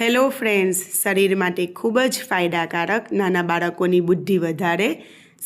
Hello friends શરીર માટે ખૂબ જ ફાયદાકારક નાના બાળકોની બુદ્ધિ વધારે,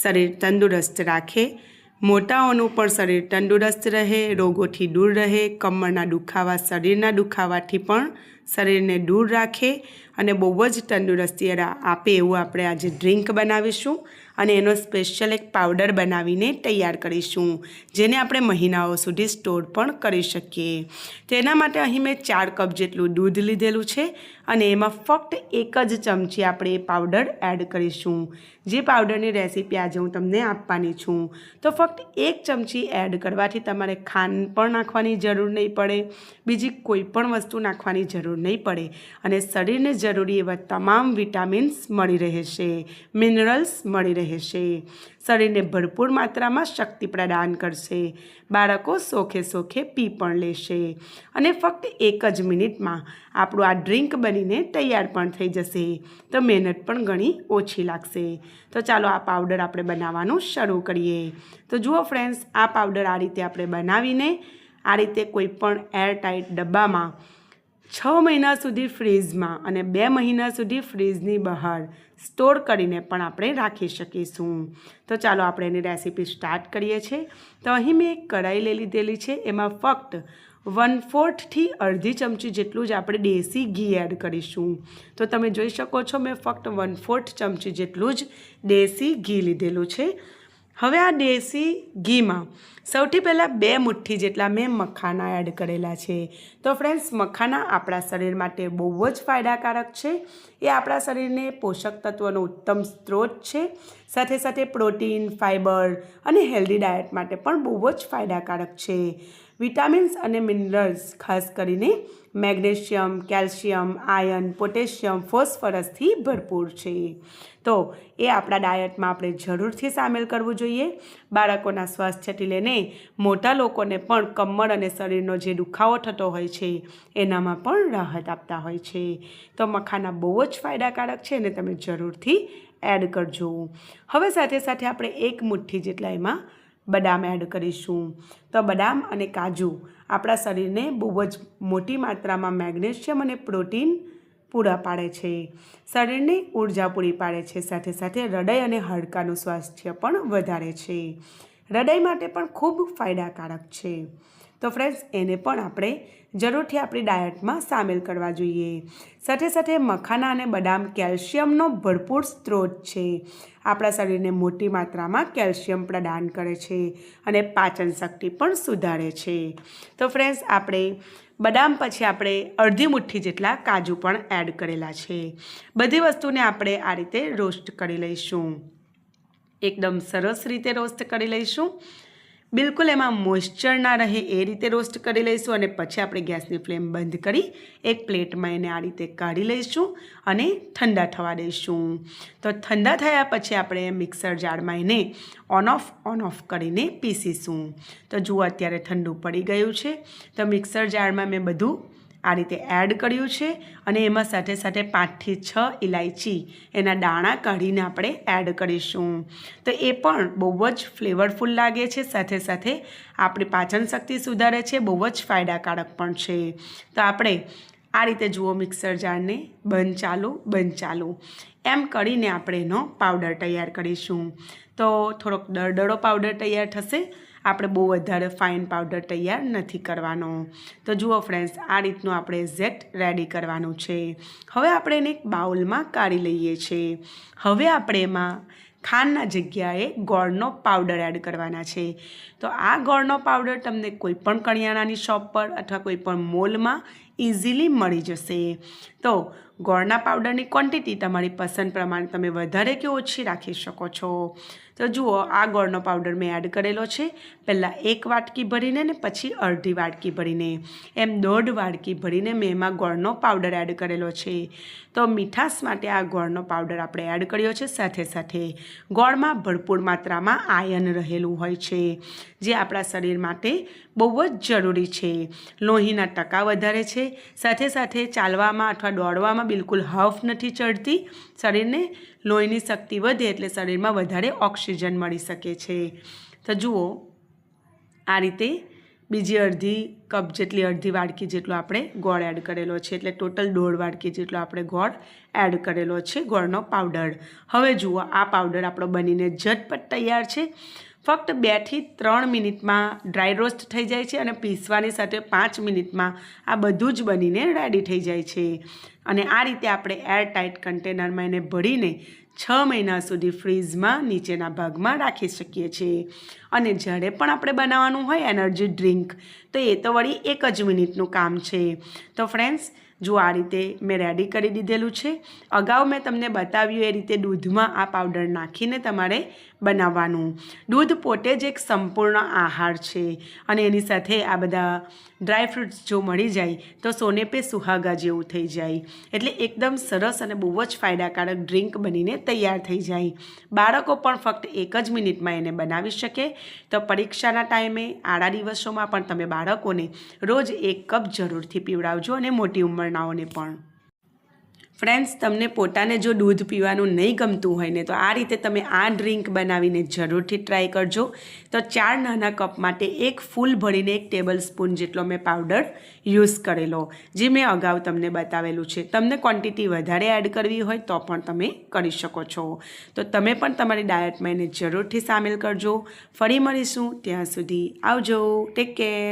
શરીર તંદુરસ્ત રાખે, મોટાઓનું પણ શરીર તંદુરસ્ત રહે, રોગોથી દૂર રહે, કમરના દુખાવા, શરીરના દુખાવાથી પણ શરીરને દૂર રાખે અને બહુ જ તંદુરસ્તી આપે એવું આપણે આજે ડ્રિંક બનાવીશું અને એનો સ્પેશિયલ એક પાવડર બનાવીને તૈયાર કરીશું, જેને આપણે મહિનાઓ સુધી સ્ટોર પણ કરી શકીએ. તેના માટે અહીં મેં ચાર કપ જેટલું દૂધ લીધેલું છે અને એમાં ફક્ત એક જ ચમચી આપણે પાવડર એડ કરીશું. જે પાવડરની રેસીપી આજે હું તમને આપવાની છું. તો ફક્ત એક ચમચી એડ કરવાથી તમારે ખાંડ પણ નાખવાની જરૂર નહીં પડે, બીજી કોઈ પણ વસ્તુ નાખવાની જરૂર નહીં પડે અને શરીરને જરૂરી એવા તમામ વિટામિન્સ મળી રહેશે, મિનરલ્સ મળી રહેશે. શરીરને ભરપૂર માત્રામાં શક્તિ પ્રદાન કરશે. બાળકો સોખે સોખે પી પણ લેશે. અને ફક્ત એક જ મિનિટમાં આપણું આ ડ્રિંક બનીને તૈયાર પણ થઈ જશે. તો મહેનત પણ ઘણી ઓછી લાગશે. તો ચાલો આ પાવડર આપણે બનાવવાનું શરૂ કરીએ. તો જુઓ ફ્રેન્ડ્સ, આ પાવડર આ રીતે આપણે બનાવીને આ રીતે કોઈ પણ એરટાઇટ ડબ્બામાં છ મહિના સુધી ફ્રીઝમાં અને બે મહિના સુધી ફ્રીઝની બહાર સ્ટોર કરીને પણ આપણે રાખી શકીશું. તો ચાલો આપણે એની રેસીપી સ્ટાર્ટ કરીએ છીએ. તો અહીં મેં એક કઢાઈ લઈ લીધેલી છે. એમાં ફક્ત વન ફોર્થથી અડધી ચમચી જેટલું જ આપણે દેશી ઘી એડ કરીશું. તો તમે જોઈ શકો છો મેં ફક્ત વન ફોર્થ ચમચી જેટલું જ દેશી ઘી લીધેલું છે. હવે આ દેશી ઘીમાં સૌથી પહેલાં બે મુઠ્ઠી જેટલા મેં મખાના એડ કરેલા છે. તો ફ્રેન્ડ્સ મખાના આપણા શરીર માટે બહુ જ ફાયદાકારક છે. એ આપણા શરીરને પોષક તત્વોનો ઉત્તમ સ્ત્રોત છે. સાથે સાથે પ્રોટીન ફાઇબર અને હેલ્ધી ડાયટ માટે પણ બહુ જ ફાયદાકારક છે. વિટામિન્સ અને મિનરલ્સ, ખાસ કરીને મેગ્નેશિયમ, કેલ્શિયમ આયર્ન પોટેશિયમ, ફોસ્ફરસથી ભરપૂર છે. તો એ આપણા ડાયટમાં આપણે જરૂરથી સામેલ કરવું જોઈએ. બાળકોના સ્વાસ્થ્યથી લઈને મોટા લોકોને પણ કમર અને શરીરનો જે દુખાવો થતો હોય છે, એનામાં પણ રાહત આપતા હોય છે. તો મખાના બહુ જ ફાયદાકારક છે અને તમે જરૂરથી એડ કરજો. હવે સાથે સાથે આપણે એક મુઠ્ઠી જેટલા એમાં બદામ એડ કરીશું. તો બદામ અને કાજુ આપણા શરીરને બહુ જ મોટી માત્રામાં મેગ્નેશિયમ અને પ્રોટીન પૂરા પાડે છે. શરીરને ઊર્જા પૂરી પાડે છે. સાથે સાથે હૃદય અને હાડકાનું સ્વાસ્થ્ય પણ વધારે છે. હૃદય માટે પણ ખૂબ ફાયદાકારક છે. તો ફ્રેન્ડ્સ એને પણ આપણે જરૂરથી આપણી ડાયટમાં સામેલ કરવા જોઈએ. સાથે સાથે મખાના અને બદામ કેલ્શિયમનો ભરપૂર સ્ત્રોત છે. આપણા શરીરને મોટી માત્રામાં કેલ્શિયમ પ્રદાન કરે છે અને પાચન શક્તિ પણ સુધારે છે. તો ફ્રેન્ડ્સ આપણે બદામ પછી આપણે અડધી મુઠ્ઠી જેટલા કાજુ પણ એડ કરેલા છે. બધી વસ્તુને આપણે આ રીતે રોસ્ટ કરી લઈશું. એકદમ સરસ રીતે રોસ્ટ કરી લઈશું. બિલકુલ એમાં મોઇશ્ચર ના રહે એ રીતે રોસ્ટ કરી લઈશું અને પછી આપણે ગેસની ફ્લેમ બંધ કરી એક પ્લેટમાં એને આ રીતે કાઢી લઈશું અને ઠંડા થવા દઈશું. તો ઠંડા થયા પછી આપણે મિક્સર જારમાં એને ઓન ઓફ ઓન ઓફ કરીને પીસીશું. તો જુઓ અત્યારે ઠંડુ પડી ગયું છે. તો મિક્સર જારમાં મેં બધું આ રીતે એડ કર્યું છે અને એમાં સાથે સાથે પાંચથી છ ઇલાયચી એના દાણા કાઢીને આપણે એડ કરીશું. તો એ પણ બહુ જ ફ્લેવરફુલ લાગે છે. સાથે સાથે આપણી પાચન શક્તિ સુધારે છે. બહુ જ ફાયદાકારક પણ છે. તો આપણે આ રીતે જુઓ મિક્સર જારને. બંધ ચાલુ બંધ ચાલુ. એમ કરીને આપણે એનો પાવડર તૈયાર કરીશું. તો થોડોક દળદળો પાવડર તૈયાર થશે. આપણે બહુ વધારે ફાઇન પાવડર તૈયાર નથી કરવાનો. તો જુઓ ફ્રેન્ડ્સ આ રીતનું આપણે ઝેટ રેડી કરવાનું છે. હવે આપણે એને એક બાઉલમાં કાઢી લઈએ છીએ. હવે આપણે એમાં ખાંડના જગ્યાએ ગોળનો પાવડર એડ કરવાના છે. તો આ ગોળનો પાવડર તમને કોઈ પણ કરિયાણાની શોપ પર અથવા કોઈ પણ મોલમાં ઇઝીલી મળી જશે. તો ગોળના પાવડરની ક્વોન્ટિટી તમારી પસંદ પ્રમાણે તમે વધારે કે ઓછી રાખી શકો છો. તો જુઓ, આ ગોળનો પાવડર મેં એડ કરેલો છે. પહેલાં એક વાટકી ભરીને ને પછી અડધી વાટકી ભરીને. એમ દોઢ વાટકી ભરીને મેં એમાં ગોળનો પાવડર એડ કરેલો છે. તો મીઠાશ માટે આ ગોળનો પાવડર આપણે એડ કર્યો છે. સાથે સાથે ગોળમાં ભરપૂર માત્રામાં આયન રહેલું હોય છે, જે આપણા શરીર માટે બહુ જ જરૂરી છે. લોહીના ટકા વધારે છે સાથે સાથે ચાલવામાં અથવા દોડવામાં બિલકુલ હફ નથી ચડતી. શરીરને લોહીની શક્તિ વધે એટલે શરીરમાં વધારે ઓક્સિજન મળી શકે છે. તો જુઓ, આ રીતે બીજી અડધી કપ જેટલી અડધી વાડકી જેટલો આપણે ગોળ એડ કરેલો છે. એટલે ટોટલ દોઢ વાડકી જેટલો આપણે ગોળ એડ કરેલો છે ગોળનો પાવડર. હવે જુઓ, આ પાવડર આપણો બનીને ઝટપટ તૈયાર છે. ફક્ત બેથી ત્રણ મિનિટમાં ડ્રાય રોસ્ટ થઈ જાય છે અને પીસવાની સાથે પાંચ મિનિટમાં આ બધું જ બનીને રેડી થઈ જાય છે. અને આ રીતે આપણે એર ટાઇટ કન્ટેનરમાં એને ભરીને છ મહિના સુધી ફ્રીઝમાં નીચેના ભાગમાં રાખી શકીએ છીએ. અને જ્યારે પણ આપણે બનાવવાનું હોય એનર્જી ડ્રિંક, તો એ તો વળી એક જ મિનિટનું કામ છે. તો ફ્રેન્ડ્સ જો આ રીતે મેં રેડી કરી દીધેલું છે. અગાઉ મેં તમને બતાવ્યું એ રીતે દૂધમાં આ પાવડર નાખીને તમારે બનાવવાનું. દૂધ પોતે જ એક સંપૂર્ણ આહાર છે અને એની સાથે આ બધા ડ્રાય ફ્રૂટ્સ જો મળી જાય તો સોને પે સુહાગા જેવું થઈ જાય. એટલે એકદમ સરસ અને બહુ જ ફાયદાકારક ડ્રિંક બનીને તૈયાર થઈ જાય. બાળકો પણ ફક્ત એક જ મિનિટમાં એને બનાવી શકે. તો પરીક્ષાના ટાઈમે, આડા દિવસોમાં પણ તમે બાળકોને રોજ એક કપ જરૂરથી પીવડાવજો અને મોટી ઉંમરનાઓને પણ. ફ્રેન્ડ્સ તમને પોતાને જો દૂધ પીવાનું નહીં ગમતું હોય ને, તો આ રીતે તમે આ ડ્રિંક બનાવીને જરૂરથી ટ્રાય કરજો. તો ચાર નાના કપ માટે એક ફૂલ ભરીને એક ટેબલ સ્પૂન જેટલો મેં પાવડર યુઝ કરેલો, જે મેં અગાઉ તમને બતાવેલું છે. તમને ક્વોન્ટિટી વધારે એડ કરવી હોય તો પણ તમે કરી શકો છો. તો તમે પણ તમારી ડાયટમાં એને જરૂરથી સામેલ કરજો. ફરી મળીશું ત્યાં સુધી. આવજો. Take care